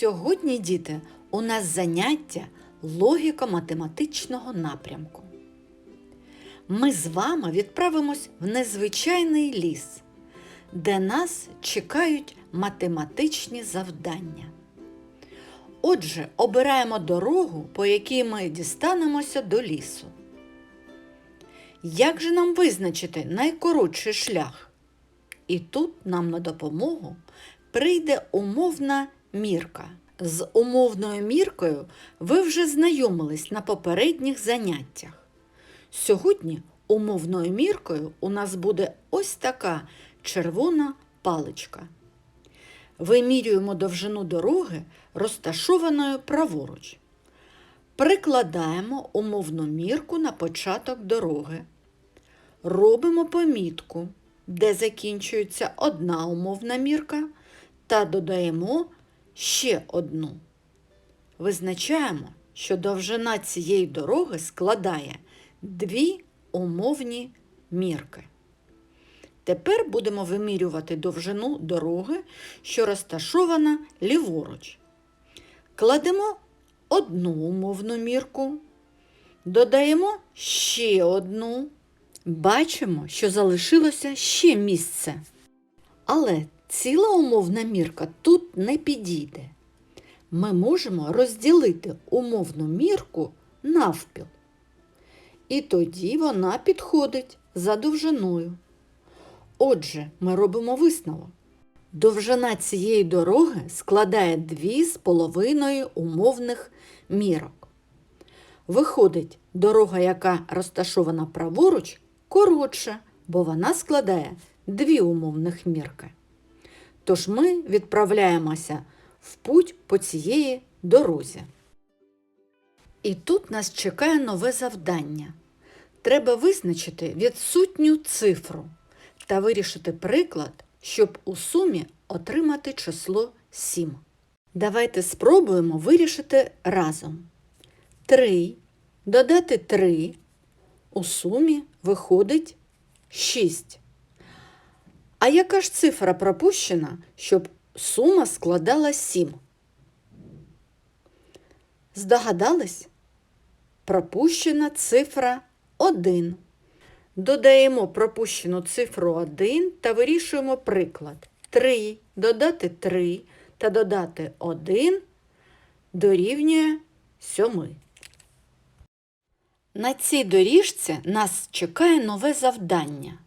Сьогодні, діти, у нас заняття логіко-математичного напрямку. Ми з вами відправимось в незвичайний ліс, де нас чекають математичні завдання. Отже, обираємо дорогу, по якій ми дістанемося до лісу. Як же нам визначити найкоротший шлях? І тут нам на допомогу прийде умовна мірка. З умовною міркою ви вже знайомились на попередніх заняттях. Сьогодні умовною міркою у нас буде ось така червона паличка. Вимірюємо довжину дороги, розташованої праворуч. Прикладаємо умовну мірку на початок дороги. Робимо помітку, де закінчується одна умовна мірка, та додаємо ще одну. Визначаємо, що довжина цієї дороги складає дві умовні мірки. Тепер будемо вимірювати довжину дороги, що розташована ліворуч. Кладемо одну умовну мірку, додаємо ще одну. Бачимо, що залишилося ще місце. Але ціла умовна мірка тут не підійде. Ми можемо розділити умовну мірку навпіл. І тоді вона підходить за довжиною. Отже, ми робимо висновок. Довжина цієї дороги складає 2,5 умовних мірок. Виходить, дорога, яка розташована праворуч, коротша, бо вона складає 2 умовних мірки. Тож ми відправляємося в путь по цієї дорозі. І тут нас чекає нове завдання. Треба визначити відсутню цифру та вирішити приклад, щоб у сумі отримати число 7. Давайте спробуємо вирішити разом. 3 додати 3 у сумі виходить 6. А яка ж цифра пропущена, щоб сума складала 7? Здогадались? Пропущена цифра 1. Додаємо пропущену цифру 1 та вирішуємо приклад. 3 додати 3 та додати 1 дорівнює 7. На цій доріжці нас чекає нове завдання.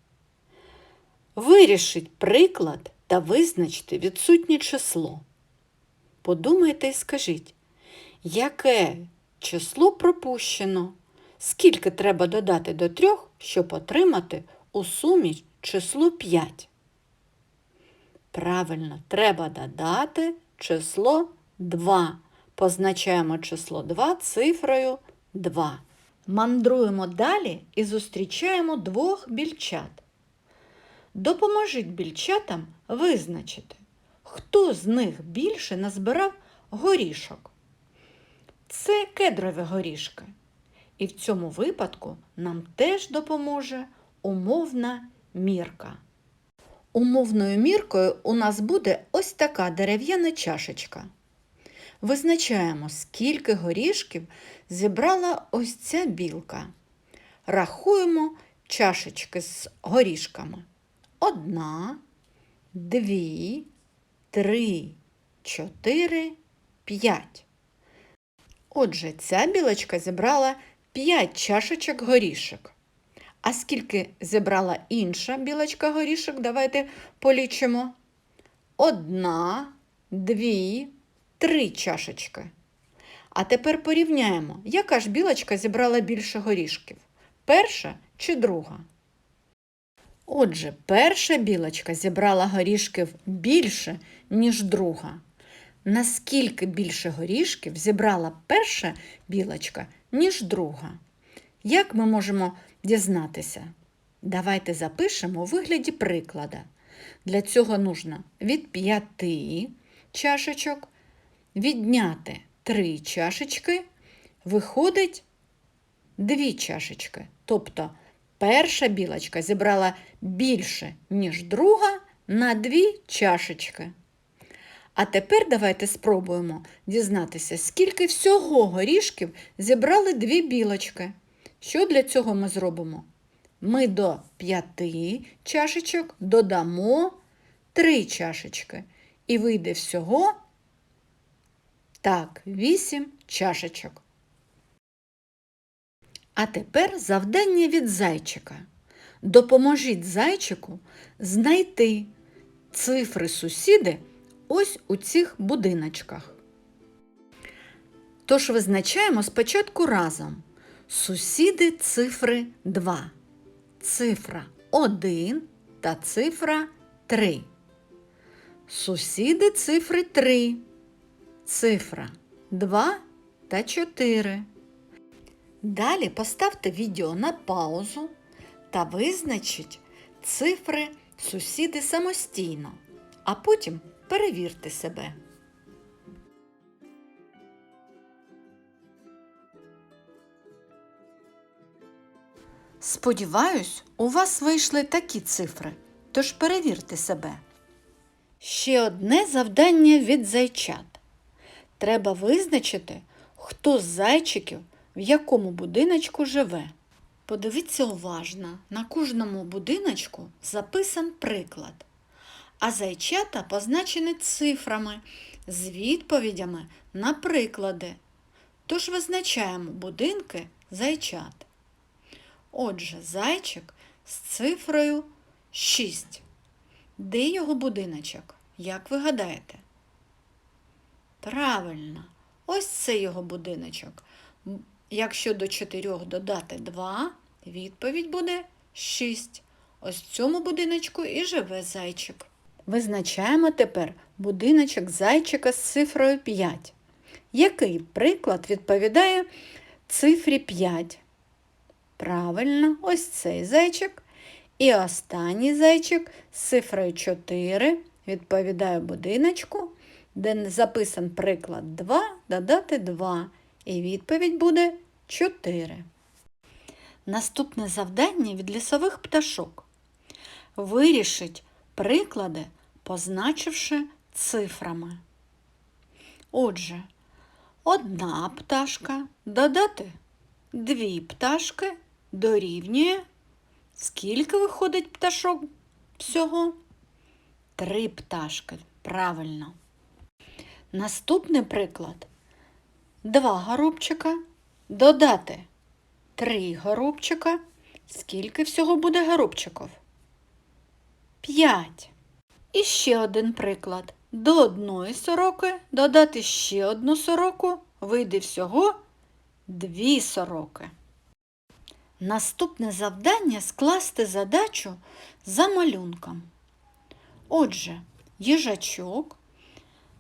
Вирішіть приклад та визначте відсутнє число. Подумайте і скажіть, яке число пропущено? Скільки треба додати до трьох, щоб отримати у сумі число 5? Правильно, треба додати число 2. Позначаємо число 2 цифрою 2. Мандруємо далі і зустрічаємо двох більчат. Допоможіть більчатам визначити, хто з них більше назбирав горішок. Це кедрові горішки. І в цьому випадку нам теж допоможе умовна мірка. Умовною міркою у нас буде ось така дерев'яна чашечка. Визначаємо, скільки горішків зібрала ось ця білка. Рахуємо чашечки з горішками. Одна, дві, три, чотири, п'ять. Отже, ця білочка зібрала 5 чашечок горішок. А скільки зібрала інша білочка горішок, давайте полічимо. Одна, дві, три чашечки. А тепер порівняємо, яка ж білочка зібрала більше горішків? Перша чи друга? Отже, перша білочка зібрала горішків більше, ніж друга. Наскільки більше горішків зібрала перша білочка, ніж друга? Як ми можемо дізнатися? Давайте запишемо у вигляді приклада. Для цього нужно від 5 чашечок відняти 3 чашечки, виходить 2 чашечки. Тобто перша білочка зібрала більше, ніж друга на 2 чашечки. А тепер давайте спробуємо дізнатися, скільки всього горішків зібрали дві білочки. Що для цього ми зробимо? Ми до п'яти чашечок додамо три чашечки. І вийде всього так, вісім чашечок. А тепер завдання від зайчика. Допоможіть зайчику знайти цифри сусіди ось у цих будиночках. Тож визначаємо спочатку разом сусіди цифри 2, цифра 1 та цифра 3. Сусіди цифри 3, цифра 2 та 4. Далі поставте відео на паузу та визначіть цифри сусіди самостійно, а потім перевірте себе. Сподіваюсь, у вас вийшли такі цифри, тож перевірте себе. Ще одне завдання від зайчат. Треба визначити, хто з зайчиків в якому будиночку живе. Подивіться уважно, на кожному будиночку записан приклад, а зайчата позначені цифрами з відповідями на приклади. Тож визначаємо будинки зайчат. Отже, зайчик з цифрою 6. Де його будиночок? Як ви гадаєте? Правильно, ось це його будиночок. Якщо до 4 додати 2, відповідь буде 6. Ось в цьому будиночку і живе зайчик. Визначаємо тепер будиночок зайчика з цифрою 5. Який приклад відповідає цифрі 5? Правильно, ось цей зайчик. І останній зайчик з цифрою 4 відповідає будиночку, де записан приклад 2 додати 2. І відповідь буде 4. Наступне завдання від лісових пташок. Вирішить приклади, позначивши цифрами. Отже, одна пташка додати дві пташки дорівнює. Скільки виходить пташок всього? Три пташки. Правильно. Наступний приклад. Два горобчика додати три горобчика. Скільки всього буде горобчиків? П'ять. І ще один приклад. До одної сороки додати ще одну сороку, вийде всього дві сороки. Наступне завдання скласти задачу за малюнком. Отже, їжачок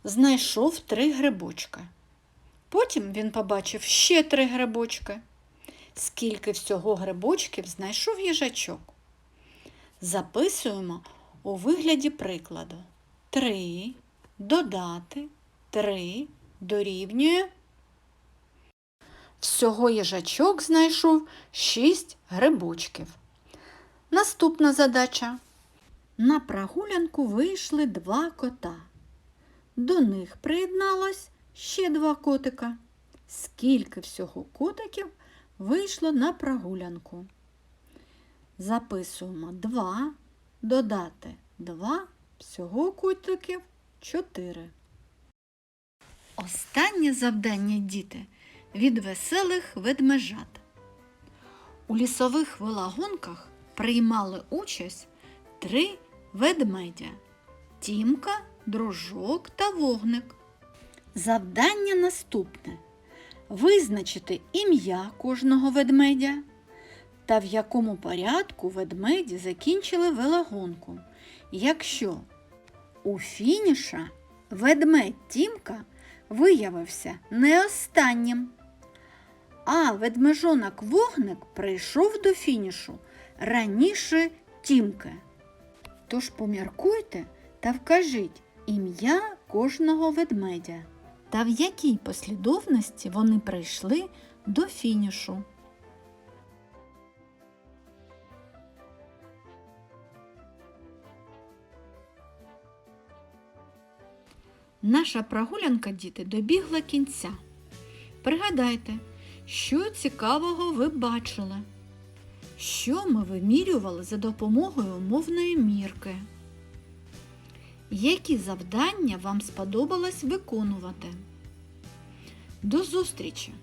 знайшов три грибочка. Потім він побачив ще три грибочки. Скільки всього грибочків знайшов їжачок. Записуємо у вигляді прикладу. Три додати три дорівнює. Всього їжачок знайшов шість грибочків. Наступна задача. На прогулянку вийшли два кота. До них приєдналось ще два котика. Скільки всього котиків вийшло на прогулянку? Записуємо 2, додати 2, всього котиків 4. Останнє завдання, діти, від веселих ведмежат. У лісових велогонках приймали участь три ведмедя Тімка, Дружок та Вогник. Завдання наступне визначити ім'я кожного ведмедя та в якому порядку ведмеді закінчили велогонку. Якщо у фініша ведмедь Тімка виявився не останнім, а ведмежонок вогник прийшов до фінішу раніше Тімки. Тож поміркуйте та вкажіть ім'я кожного ведмедя та в якій послідовності вони прийшли до фінішу. Наша прогулянка, діти, добігла кінця. Пригадайте, що цікавого ви бачили? Що ми вимірювали за допомогою умовної мірки? Які завдання вам сподобалось виконувати? До зустрічі!